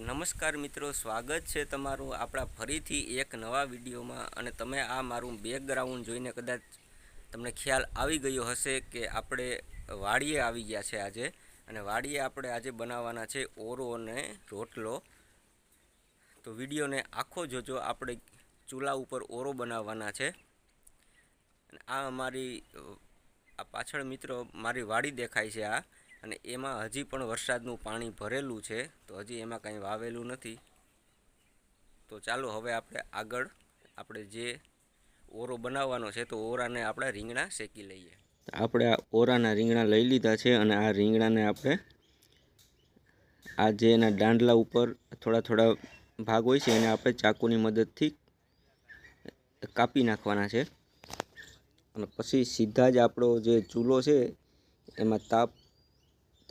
નમસ્કાર મિત્રો, સ્વાગત છે તમારું આપણા ફરીથી એક નવા વિડીયોમાં અને તમે આ મારું બેકગ્રાઉન્ડ જોઈને કદાચ તમને ખ્યાલ આવી ગયો હશે કે આપણે વાડીએ આવી ગયા છે આજે અને વાડીએ આપણે આજે બનાવવાના છે ઓરો અને રોટલો. તો વિડીયોને આખો જોજો, આપણે ચૂલા ઉપર ઓરો બનાવવાના છે. આ અમારી આ પાછળ મિત્રો મારી વાડી દેખાય છે આ. અને એમાં હજી પણ વરસાદનું પાણી ભરેલું છે, તો હજી એમાં કાંઈ વાવેલું નથી. તો ચાલો હવે આપણે આગળ આપણે જે ઓરો બનાવવાનો છે, તો ઓરાને આપણે રીંગણા શેકી લઈએ. આપણે આ ઓરાના રીંગણા લઈ લીધા છે અને આ રીંગણાને આપણે આ જે એના દાંડલા ઉપર થોડા થોડા ભાગ હોય છે એને આપણે ચાકુની મદદથી કાપી નાખવાના છે. અને પછી સીધા જ આપણો જે ચૂલો છે, એમાં તાપ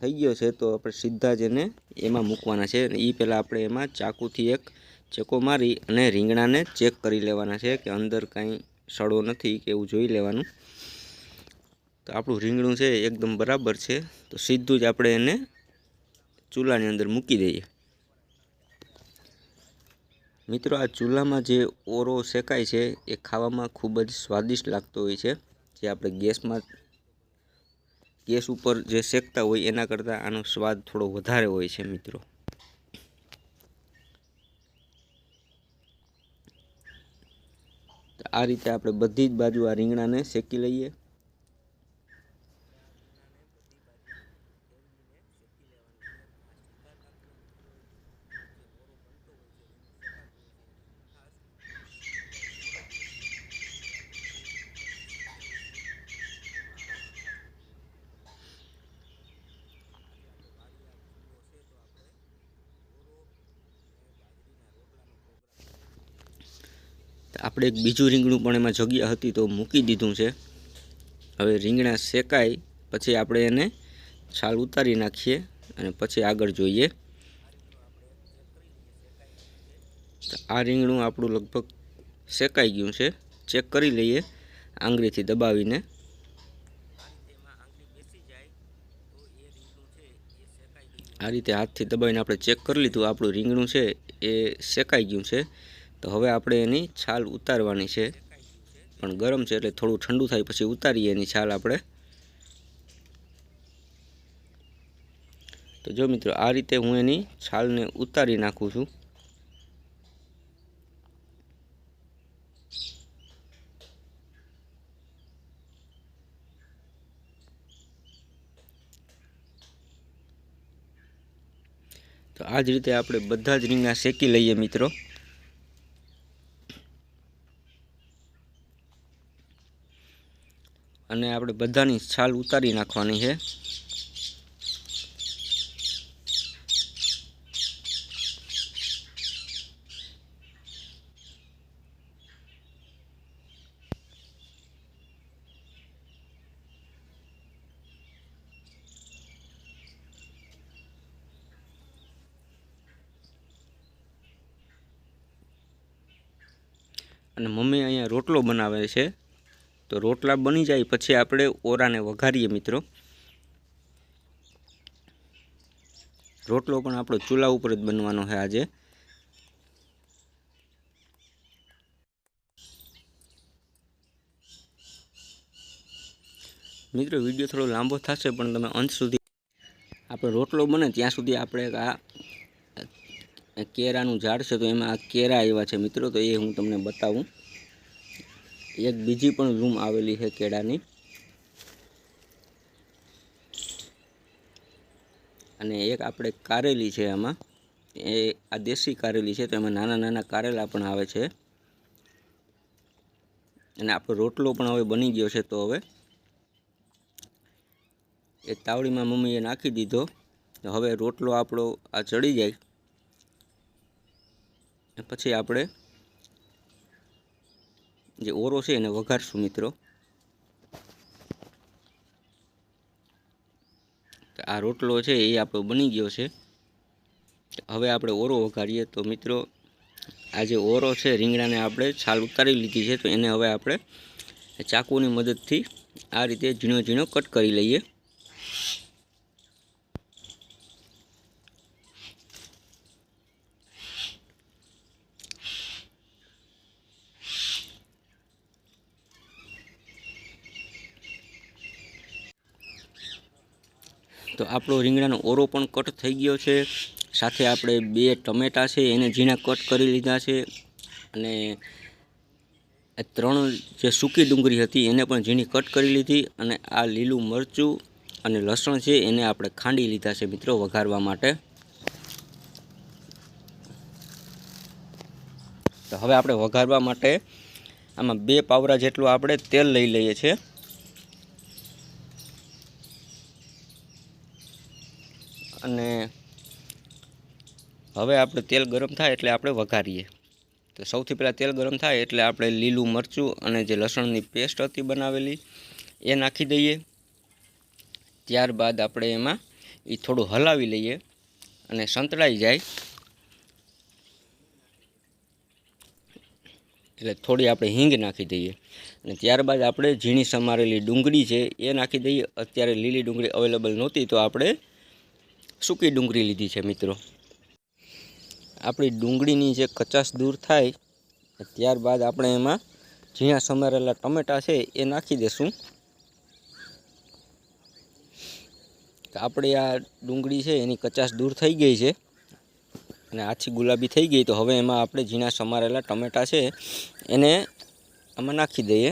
થઈ ગયો છે, તો આપણે સીધા જ એને એમાં મૂકવાના છે. એ પહેલાં આપણે એમાં ચાકુથી એક ચેકો મારી અને રીંગણાને ચેક કરી લેવાના છે કે અંદર કાંઈ સડો નથી કે એવું જોઈ લેવાનું. તો આપણું રીંગણું છે એકદમ બરાબર છે. તો સીધું જ આપણે એને ચૂલાની અંદર મૂકી દઈએ. મિત્રો, આ ચૂલામાં જે ઓરો શેકાય છે, એ ખાવામાં ખૂબ જ સ્વાદિષ્ટ લાગતો હોય છે. જે આપણે ગેસમાં ગેસ ઉપર જે શેકતા હોય એના કરતાં આનો સ્વાદ થોડો વધારે હોય છે, મિત્રો. આ રીતે આપણે બધી જ બાજુ આ રીંગણાને શેકી લઈએ. આપણે એક બીજું રીંગણું પણ એમાં જગ્યા હતી તો મૂકી દીધું છે. હવે રીંગણા શેકાય, પછી આપણે એને છાલ ઉતારી નાખીએ અને પછી આગળ જોઈએ. આ રીંગણું આપણું લગભગ શેકાઈ ગયું છે. ચેક કરી લઈએ આંગળીથી દબાવીને. આ રીતે હાથથી દબાવીને આપણે ચેક કરી લીધું. આપણું રીંગણું છે એ શેકાઈ ગયું છે. તો હવે આપણે એની છાલ ઉતારવાની છે. પણ ગરમ છે એટલે થોડું ઠંડુ થાય પછી ઉતારીએ એની છાલ આપણે. તો જો મિત્રો, આ રીતે હું એની છાલને ઉતારી નાખું છું. તો આ જ રીતે આપણે બધા જ રીંગણા શેકી લઈએ મિત્રો. અને આપણે બધાની છાલ ઉતારી નાખવાની છે. અને મમ્મી અહીંયા રોટલો બનાવે છે. તો રોટલા બની જાય, પછી આપણે ઓરાને વઘારીએ મિત્રો. રોટલો પણ આપણો ચૂલા ઉપર જ બનવાનો છે આજે. મિત્રો, વીડિયો થોડો લાંબો થશે, પણ તમે અંત સુધી આપણો રોટલો બને, ત્યાં સુધી આપણે આ કેરાનું ઝાડ છે, તો એમાં આ કેરા આવ્યા છે મિત્રો, તો એ હું તમને બતાવું. એક બીજી પણ રૂમ આવેલી છે કેળાની. અને એક આપણે કારેલી છે આમાં. એ આ દેશી કારેલી છે તો એમાં નાના નાના કારેલા પણ આવે છે. અને આપણો રોટલો પણ હવે બની ગયો છે તો હવે. એ તાવડીમાં મમ્મીએ નાખી દીધો. હવે રોટલો આપણો આ ચડી જાય. પછી આપણે જે ઓરો છે એને વઘારશું મિત્રો. આ રોટલો છે એ આપણો બની ગયો છે. હવે આપણે ઓરો વઘારીએ તો મિત્રો, આ જે ઓરો છે રીંગણાને આપણે છાલ ઉતારી લીધી છે તો એને હવે આપણે ચાકુની મદદથી આ રીતે ઝીણો ઝીણો કટ કરી લઈએ. તો આપણો રીંગણાનો ઓરો પણ કટ થઈ ગયો છે. સાથે આપણે બે ટમેટા છે, એને ઝીણા કટ કરી લીધા છે. અને ત્રણ જે સૂકી ડુંગળી હતી, એને પણ ઝીણી કટ કરી લીધી. અને આ લીલું મરચું અને લસણ છે, એને આપણે ખાંડી લીધા છે મિત્રો વઘારવા માટે. તો હવે આપણે વઘારવા માટે આમાં બે પાવરા જેટલું આપણે તેલ લઈ લઈએ છીએ. અને હવે આપણે તેલ ગરમ થાય એટલે આપણે વઘારીએ. તો સૌથી પહેલાં તેલ ગરમ થાય એટલે આપણે લીલું મરચું અને જે લસણની પેસ્ટ હતી બનાવેલી, એ નાખી દઈએ. ત્યારબાદ આપણે એમાં એ થોડું હલાવી લઈએ અને સંતળાઈ જાય. એટલે થોડી આપણે હિંગ નાખી દઈએ. અને ત્યારબાદ આપણે ઝીણી સમારેલી ડુંગળી છે એ નાખી દઈએ. અત્યારે લીલી ડુંગળી અવેલેબલ નહોતી, તો આપણે સૂકી ડુંગળી લીધી છે મિત્રો? આપણી ડુંગળીની જે કચાશ દૂર થાય, ત્યારબાદ આપણે એમાં ઝીણા સમારેલા ટમેટાં છે એ નાખી દઈશું આપણે આ ડુંગળી છે એની કચાશ દૂર થઈ ગઈ છે અને આછી ગુલાબી થઈ ગઈ, તો હવે એમાં આપણે ઝીણા સમારેલા ટમેટાં છે એને આમાં નાખી દઈએ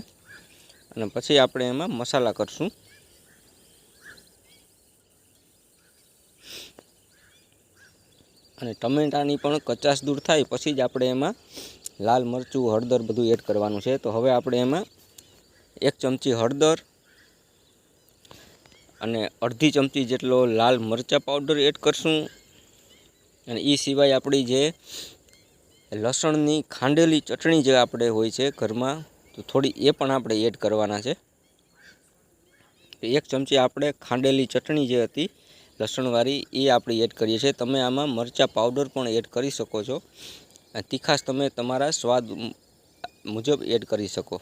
અને પછી આપણે એમાં મસાલા કરશું. અને ટમેટાની પણ કચાશ દૂર થાય પછી જ આપણે એમાં લાલ મરચું, હળદર બધું એડ કરવાનું છે. તો હવે આપણે એમાં એક ચમચી હળદર અને અડધી ચમચી જેટલો લાલ મરચાં પાવડર એડ કરશું. અને એ સિવાય આપણી જે લસણની ખાંડેલી ચટણી જે આપણે હોય છે ઘરમાં, તો થોડી એ પણ આપણે એડ કરવાના છે. એક ચમચી આપણે ખાંડેલી ચટણી જે હતી લસણવાળી એ આપણે એડ કરીએ છીએ. તમે આમાં મરચાં પાવડર પણ એડ કરી શકો છો. તીખાશ તમે તમારા સ્વાદ મુજબ એડ કરી શકો.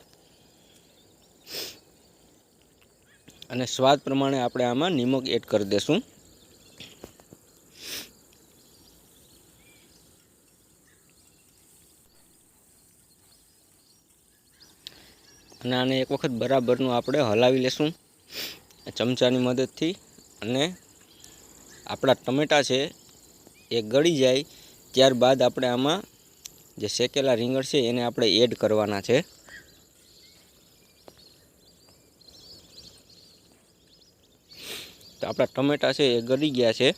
અને સ્વાદ પ્રમાણે આપણે આમાં નિમક એડ કરી દઈશું અને આને એક વખત બરાબરનું આપણે હલાવી લેશું. ચમચાની મદદથી અને આપણા ટમેટાં છે, એ ગળી જાય, ત્યારબાદ આપણે આમાં જે શેકેલા રીંગણ છે, એને આપણે એડ કરવાના છે. તો આપણા ટમેટાં છે, એ ગળી ગયા છે.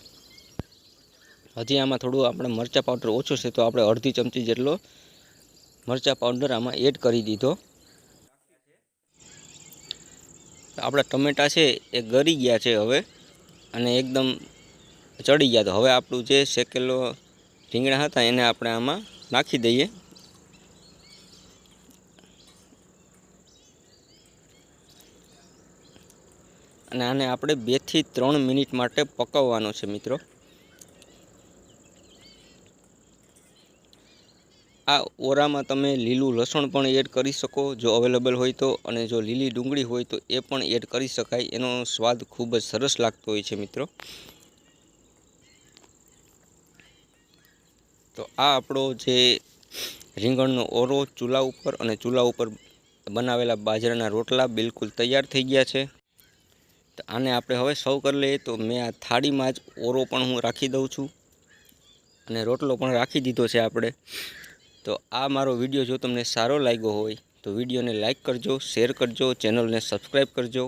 હજી આમાં થોડું આપણે મરચાં પાવડર ઓછો છે, તો આપણે અડધી ચમચી જેટલો મરચાં પાવડર આમાં એડ કરી દીધો. આપણા ટમેટાં છે, એ ગળી ગયા છે હવે, અને એકદમ ચડી ગયા. તો હવે આપણું જે શેકેલો રીંગણા હતા એને આપણે આમાં નાખી દઈએ. અને આને આપણે બેથી ત્રણ મિનિટ માટે પકવવાનો છે મિત્રો. આ ઓરામાં તમે લીલું લસણ પણ એડ કરી શકો, જો અવેલેબલ હોય તો, અને જો લીલી ડુંગળી હોય તો એ પણ એડ કરી શકાય. એનો સ્વાદ ખૂબ જ સરસ લાગતો હોય છે મિત્રો. તો આ આપણો જે રીંગણનો ઓરો ચૂલા ઉપર અને ચૂલા ઉપર બનાવેલા બાજરાના રોટલા બિલકુલ તૈયાર થઈ ગયા છે. તો આને આપણે હવે સૌ કરી લઈએ તો મેં આ થાળીમાં જ ઓરો પણ હું રાખી દઉં છું અને રોટલો પણ રાખી દીધો છે આપણે. તો આ મારો વીડિયો જો તમને સારો લાગ્યો હોય તો વિડીયોને લાઇક કરજો, શેર કરજો, ચેનલને સબસ્ક્રાઈબ કરજો.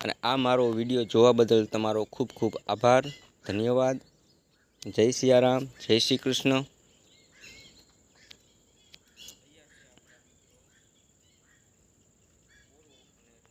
અને આ મારો વીડિયો જોવા બદલ તમારો ખૂબ ખૂબ આભાર. ધન્યવાદ. જય સિયારામ જય શ્રી કૃષ્ણ.